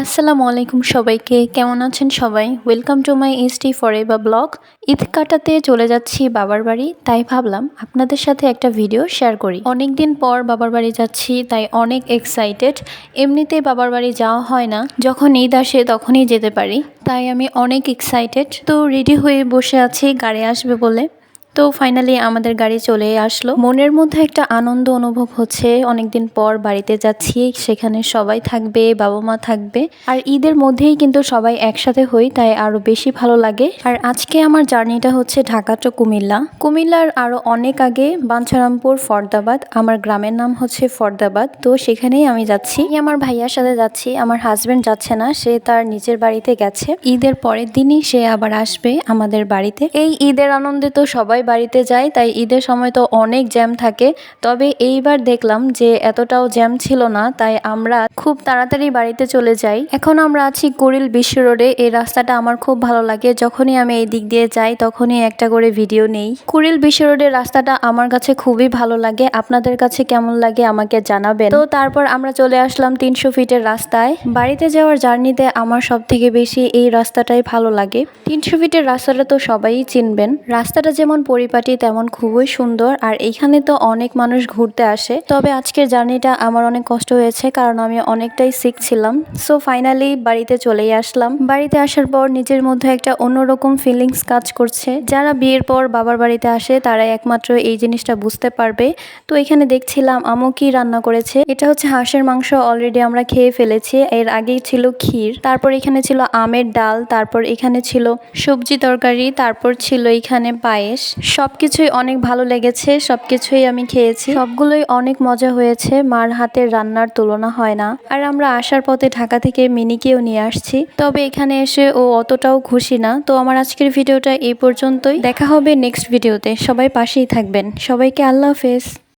আসসালামু আলাইকুম সবাইকে। কেমন আছেন সবাই? Welcome to my ST for ever blog Eid কাটাতে চলে যাচ্ছি বাবার বাড়ি, তাই ভাবলাম আপনাদের সাথে একটা ভিডিও শেয়ার করি। অনেক দিন পর বাবার বাড়ি যাচ্ছি, তাই অনেক এক্সাইটেড এমনিতেই বাবার বাড়ি যাওয়া হয় না। যখন ঈদ আসে তখনই যেতে পারি। তাই আমি অনেক এক্সাইটেড তো রেডি হয়ে বসে আছি, গাড়ি আসবে বলে। তো ফাইনালি আমাদের গাড়ি চলে আসলো। মনের মধ্যে একটা আনন্দ অনুভব হচ্ছে। অনেকদিন পর বাড়িতে যাচ্ছি, সেখানে সবাই থাকবে, বাবা মা থাকবে। আর ঈদের মধ্যেই কিন্তু সবাই একসাথে হই, তাই আরও বেশি ভালো লাগে। আর আজকে আমার জার্নিটা হচ্ছে ঢাকা টু কুমিল্লা। কুমিল্লার আরও অনেক আগে বাঞ্ছারামপুর ফরদাবাদ, আমার গ্রামের নাম হচ্ছে ফরদাবাদ। তো সেখানেই আমি যাচ্ছি। আমার ভাইয়ার সাথে যাচ্ছি, আমার হাজবেন্ড যাচ্ছে না, সে তার নিজের বাড়িতে গেছে। ঈদের পরের দিনই সে আবার আসবে আমাদের বাড়িতে। এই ঈদের আনন্দে তো সবাই বাড়িতে যায় তাই ঈদের সময় তো অনেক জ্যাম থাকে। তবে এইবার দেখলাম যে এতটাও জ্যাম ছিল না, তাই আমরা খুব তাড়াতাড়ি বাড়িতে চলে যাই। এখন আমরা আছি কুড়িল বিশ্ব রোডে। এই রাস্তাটা আমার খুব ভালো লাগে। যখনই আমি এই দিক দিয়ে যাই, তখনই একটা করে ভিডিও নেই। কুড়িল বিশ্ব রোডের রাস্তাটা আমার কাছে খুবই ভালো লাগে। আপনাদের কাছে কেমন লাগে আমাকে জানাবেন। তো তারপর আমরা চলে আসলাম তিনশো ফিটের রাস্তায়। বাড়িতে যাওয়ার জার্নিতে আমার সব থেকে বেশি এই রাস্তাটাই ভালো লাগে। তিনশো ফিটের রাস্তাটা তো সবাই চিনবেন। রাস্তাটা যেমন পরিপাটি তেমন খুবই সুন্দর, আর এইখানে তো অনেক মানুষ ঘুরতে আসে। তবে আজকের জার্নিটা আমার অনেক কষ্ট হয়েছে, কারণ আমি অনেকটাই সিক ছিলাম। সো ফাইনালি বাড়িতে চলেই আসলাম। বাড়িতে আসার পর নিজের মধ্যে একটা অন্যরকম ফিলিংস কাজ করছে। যারা বিয়ের পর বাবার বাড়িতে আসে তারা একমাত্র এই জিনিসটা বুঝতে পারবে। তো এখানে দেখছিলাম আমও কি রান্না করেছে। এটা হচ্ছে হাঁসের মাংস অলরেডি আমরা খেয়ে ফেলেছি। এর আগেই ছিল ক্ষীর, তারপর এখানে ছিল আমের ডাল, তারপর এখানে ছিল সবজি তরকারি, তারপর ছিল এখানে পায়েস। সবকিছুই অনেক ভালো লেগেছে সব কিছুই আমি খেয়েছি। সবগুলোই অনেক মজা হয়েছে, মার হাতের রান্নার তুলনা হয় না। আর আমরা আসার পথে ঢাকা থেকে মিনিকেও নিয়ে আসছি। তবে এখানে এসে ও অতটাও খুশি না। তো আমার আজকের ভিডিওটা এই পর্যন্তই। দেখা হবে নেক্সট ভিডিওতে। সবাই পাশেই থাকবেন। সবাইকে আল্লাহ হাফেজ।